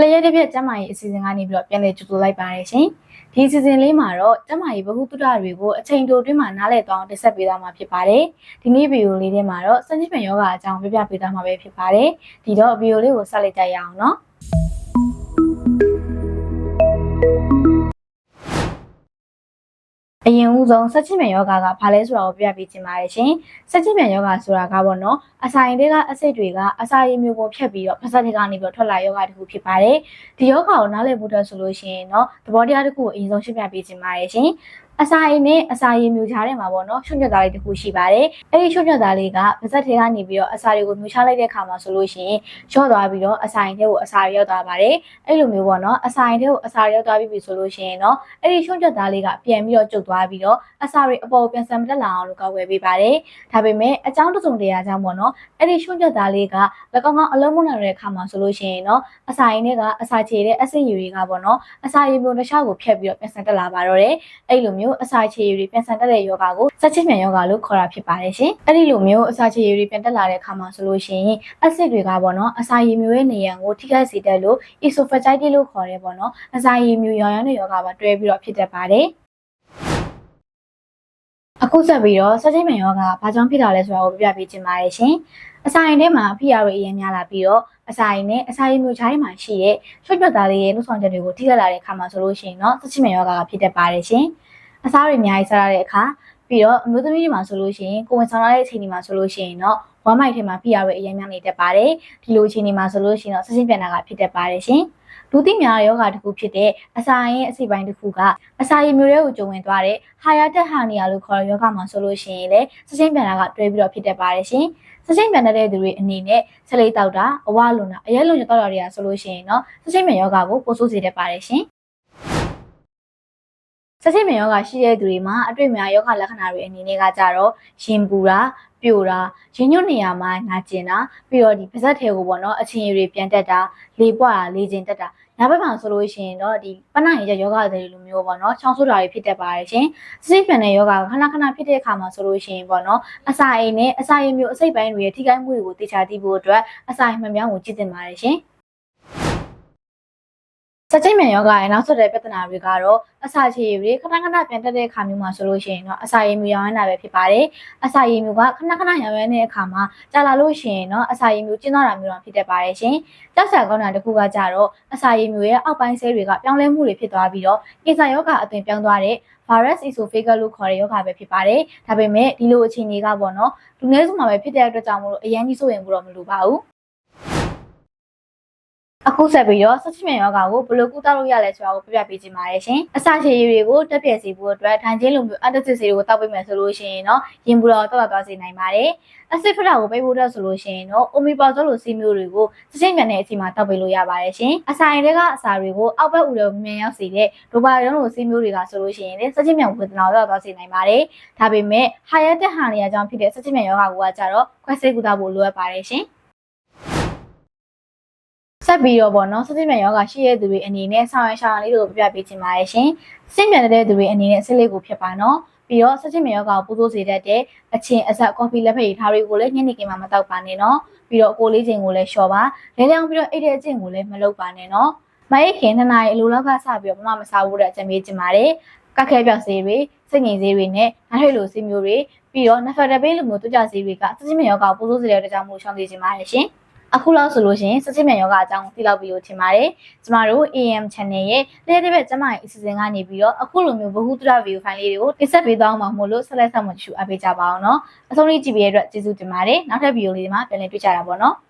လျက်တစ်ပြက်ကျမကြီးအစီအစဉ်ကနေပြီးတော့ပြန်လည်ကြိုဆိုလိုက်ပါတယ်ရှင်။ဒီအစီအစဉ်လေးမှာတော့ကျမကြီးဘ ഹു တုဒတွေကိုအချိန်တိုအတွင်းမှာနားလည်သွားအောင်တင်ဆက်ပေးသွားမှာဖြစ်ပါတယ်။ဒီနေ့ဗီဒီယိုလေးထဲမှာတော့စัญญပံယောဂအကြောင်းပြပြပေးသွားမှာပဲဖြစ်ပါတယ်။ဒီတော့ဗီဒီယိုလေးကိုဆက်လိုက်ကြရအောင်နော်။ အရင်ဦးဆုံးစက်ချင်မြန်ယောဂကဘာလဲဆိုတာကိုပြပြပေးချင်ပါတယ်ရှင်။စက်ချင်မြန်ယောဂဆိုတာကပေါ့နော်အစာရင်တွေကအဆိပ်တွေကအစာရည်မျိုးကိုဖြတ်ပြီးတော့ဖက်ဆက်တွေကနေပြီးတော့ထွက်လာယောဂတစ်ခုဖြစ်ပါတယ်။ဒီယောဂကိုနားလည်ဖို့အတွက်ဆိုလို့ရှိရင်เนาะသဘောတရားတစ်ခုကိုအရင်ဆုံးရှင်းပြပေးချင်ပါတယ်ရှင်။ အစာအိမ်နဲ့အစာရည်မျိုးကြားထဲမှာပေါ့နော်ချွတ်ညွတ်သားလေးတစ်ခုရှိပါတယ်။အဲ့ဒီချွတ်ညွတ်သားလေးကပါဇက်ထဲကနေပြီးတော့အစာတွေကိုမျိုးချလိုက်တဲ့အခါမှာဆိုလို့ရှိရင်ရော့သွားပြီးတော့အစာအိမ်ထဲကိုအစာရောက်သွားပါတယ်။အဲ့လိုမျိုးပေါ့နော်အစာအိမ်ထဲကိုအစာရောက်သွားပြီးပြီဆိုလို့ရှိရင်တော့အဲ့ဒီချွတ်ညွတ်သားလေးကပြန်ပြီးတော့ကျုပ်သွားပြီးတော့အစာတွေအပေါ်ပြန်ဆံမတက်လာအောင်လို့ကောက်ွယ်ပေးပါတယ်။ဒါပေမဲ့အကြောင်းတစ်စုံတရာကြောင့်ပေါ့နော်အဲ့ဒီချွတ်ညွတ်သားလေးက၎င်းကအလုံးမနိုင်တဲ့အခါမှာဆိုလို့ရှိရင်တော့အစာအိမ်ထဲကအစာချေတဲ့အဆင့်ယူတွေကပေါ့နော်အစာရည်မျိုးတစ်ခြားကိုဖျက်ပြီးတော့ပြန်ဆံတက်လာပါတော့တယ်။အဲ့လိုမျိုးအစာချေရည်တွေပြန်ဆန်တက်တဲ့ယောဂကိုစက်ချစ်မြန်ယောဂလို့ခေါ်တာဖြစ်ပါတယ်ရှင်။အဲ့ဒီလိုမျိုးအစာချေရည်တွေပြန်တက်လာတဲ့အခါမှာဆိုလို့ရှိရင်အဆစ်တွေကပေါ့နော်အစာရည်မျိုးရဲ့နေရန်ကိုထိခိုက်စေတတ်လို့ esophagitis လို့ခေါ်တယ်ပေါ့နော်။အစာရည်မျိုးရောင်ရမ်းတဲ့ယောဂပါတွဲပြီးတော့ဖြစ်တတ်ပါတယ်။အခုဆက်ပြီးတော့စက်ချိတ်မြန်ယောဂဘာကြောင့်ဖြစ်တာလဲဆိုတာကိုပြပြပေးချင်ပါတယ်ရှင်။အစာရင်ထဲမှာဖိအားတွေအရင်များလာပြီးတော့အစာရင်နဲ့အစာရင်မျိုးချိုင်းမှာရှိတဲ့ချွတ်ပြတ်သားလေးရဲ့နှုတ်ဆောင်ချက်တွေကိုထိခိုက်လာတဲ့အခါမှာဆိုလို့ရှိရင်တော့စက်ချိတ်မြန်ယောဂကဖြစ်တတ်ပါတယ်ရှင်။ အစားတွေအများကြီးစားရတဲ့အခါပြီးတော့အမျိုးသမီးတွေမှာဆိုလို့ရှိရင်ကိုယ်ဝင်ဆောင်ရတဲ့အချိန်တွေမှာဆိုလို့ရှိရင်တော့ဝမ်းမိုက်ထဲမှာဖိအားတွေအရင်များနေတတ်ပါတယ်။ဒီလိုအချိန်တွေမှာဆိုလို့ရှိရင်တော့စက်ချိတ်ပြန်တာကဖြစ်တတ်ပါတယ်ရှင်။လူသိများယောဂတစ်ခုဖြစ်တဲ့အစာရင်အစိပ်ပိုင်းတစ်ခုကအစာရည်မျိုးတွေကိုကျုံဝင်သွားတဲ့ဟာယာတက်ဟာနီယာလို့ခေါ်တဲ့ယောဂမှာဆိုလို့ရှိရင်လည်းစချင်းပြန်တာကတွဲပြီးတော့ဖြစ်တတ်ပါတယ်ရှင်။စချင်းပြန်တဲ့သူတွေအနေနဲ့ဆလေးတောက်တာအဝလွန်တာအရဲလွန်ကြတော့တာတွေကဆိုလို့ရှိရင်တော့စချင်းပြန်ယောဂကိုပို့ဆိုးစေတတ်ပါတယ်ရှင်။ စစိမယောဂရှိတဲ့သူတွေမှာအတွေ့အများယောဂလက္ခဏာတွေအနေနဲ့ကကြတော့ရင်ပူတာပြိုတာရင်ညွတ်နေရမှာနာကျင်တာပြီးတော့ဒီပါးစပ်ထဲကိုပေါ့နော်အချင်းရည်တွေပြန်တက်တာလေပွားတာလေကျင်တက်တာညဘက်မှာဆိုလို့ရှိရင်တော့ဒီပနာရယောဂတွေလိုမျိုးပေါ့နော်ချောင်းဆိုးတာတွေဖြစ်တတ်ပါတယ်ရှင်စိတ်ပြန်တဲ့ယောဂကခဏခဏဖြစ်တဲ့အခါမှာဆိုလို့ရှိရင်ပေါ့နော်အစာအိမ်နဲ့အစာအိမ်မျိုးအစိတ်ပိုင်းတွေရဲ့ထိခိုက်မှုတွေကိုတေချာသိဖို့အတွက်အစာအိမ်မှန်ပြောင်းကိုကြည့်တင်ပါတယ်ရှင် စက်ချိတ်မြန်ယောဂရဲ့နောက်ဆက်တဲ့ပြဿနာတွေကတော့အစာချေရည်တွေခဏခဏပြန်တက်တဲ့အခါမျိုးမှာဆိုလို့ရှိရင်တော့အစာရည်မျိုးရောင်းရတာပဲဖြစ်ပါတယ်။အစာရည်မျိုးကခဏခဏရောင်းရတဲ့အခါမှာကြာလာလို့ရှိရင်တော့အစာရည်မျိုးကျဉ်းသွားတာမျိုးတော့ဖြစ်တတ်ပါတယ်ရှင်။ကြောက်စရာကောင်းတာတစ်ခုကကြတော့အစာရည်မျိုးရဲ့အောက်ပိုင်းဆဲတွေကပြောင်းလဲမှုတွေဖြစ်သွားပြီးတော့ကင်ဆာယောဂအသွင်ပြောင်းသွားတဲ့ virus esophagus လို့ခေါ်တဲ့ယောဂပဲဖြစ်ပါတယ်။ဒါပေမဲ့ဒီလိုအခြေအနေကပေါ့နော်လူနည်းစုမှာပဲဖြစ်တဲ့အတွက်ကြောင့်မလို့အရင်ကြီးစိုးရင်ဘူးတော့မလိုပါဘူး။ အခုဆက်ပြီးတော့ဆက်ချင်မြန်ယောဂကိုဘယ်လိုကုသလို့ရလဲဆိုတာကိုပြပြပေးချင်ပါတယ်ရှင်။အစာချေရည်တွေကိုတက်ပြည့်စေဖို့အတွက်ထိုင်ချင်းလိုမျိုးအန်တစစ်စီတွေကိုတောက်ပေးမယ်ဆိုလို့ရှိရင်တော့ရင်ပူတော့တောက်သွားစေနိုင်ပါတယ်။အစစ်ဖတာကိုပေးဖို့အတွက်ဆိုလို့ရှိရင်တော့အိုမီပါဇောလိုစီမျိုးတွေကိုစချင်းမြန်တဲ့အချိန်မှာတောက်ပေးလို့ရပါတယ်ရှင်။အစာရင်တွေကအစာတွေကိုအောက်ဘက်ဦးတော်မြန်ရောက်စေတဲ့ဒိုပါရုံလိုစီမျိုးတွေကဆိုလို့ရှိရင်လည်းစချင်းမြန်ဝေဒနာတော့သွားစေနိုင်ပါတယ်။ဒါပေမဲ့ဟာရက်တက်ဟာနေရကြောင့်ဖြစ်တဲ့စချင်းမြန်ယောဂကကြတော့ခွဲစိတ်ကုသဖို့လိုအပ်ပါတယ်ရှင်။ ဆက်ပြီးတော့ပေါ့နော်စသဖြင့်ယောဂရှိတဲ့သူတွေအနေနဲ့ဆောင်ရရှောင်းလေးတို့ပြပြပေးချင်ပါတယ်ရှင်။စင့်မြန်တဲ့သူတွေအနေနဲ့အစစ်လေးကိုဖြစ်ပါနော်။ပြီးတော့စသဖြင့်ယောဂကိုပူဆိုးစေတတ်တဲ့အချင်းအဆက်ကော်ဖီလက်ဖက်ရည်ထားတွေကိုလည်းညနေခင်းမှာမတောက်ပါနဲ့နော်။ပြီးတော့အကိုလေးချိန်ကိုလည်းလျှော်ပါ။လဲလျောင်းပြီးတော့အိတ်တဲ့အချင်းကိုလည်းမလုပ်ပါနဲ့နော်။မအိတ်ခင်နှစ်နာရီအလိုလောက်ကစပြီးတော့မမမစားဘူးတဲ့အကြံပေးချင်ပါတယ်။ကက်ခဲပြောက်စေးတွေစိတ်ငြိမ်စေးတွေနဲ့နှာထွေလိုစီမျိုးတွေပြီးတော့နဖက်တပေးလိုမျိုးတွကြစေးတွေကစသဖြင့်ယောဂကိုပူဆိုးစေတဲ့အတွက်ကြောင့်မို့ရှောင်သိချင်ပါတယ်ရှင်။ အခုလောက်ဆိုလို့ရှိရင်စချစ်မြန်ယောဂအကြောင်းသိလောက်ပြီလို့ထင်ပါတယ်။ကျမတို့ AM channel ရဲ့လက်တစ်ဘက်ကျမရဲ့အစီအစဉ်ကနေပြီးတော့အခုလိုမျိုးဘ ഹു တရ view file လေးတွေကိုတင်ဆက်ပေးသွားမှာမို့လို့ဆက်လက်ဆက်မှတ်ချူအပ်ပေးကြပါအောင်နော်။အဆုံးလေးကြည့်ပေးရတဲ့အတွက်ကျေးဇူးတင်ပါတယ်။နောက်ထပ်ဗီဒီယိုလေးတွေမှာပြန်လည်တွေ့ကြတာပေါ့နော်။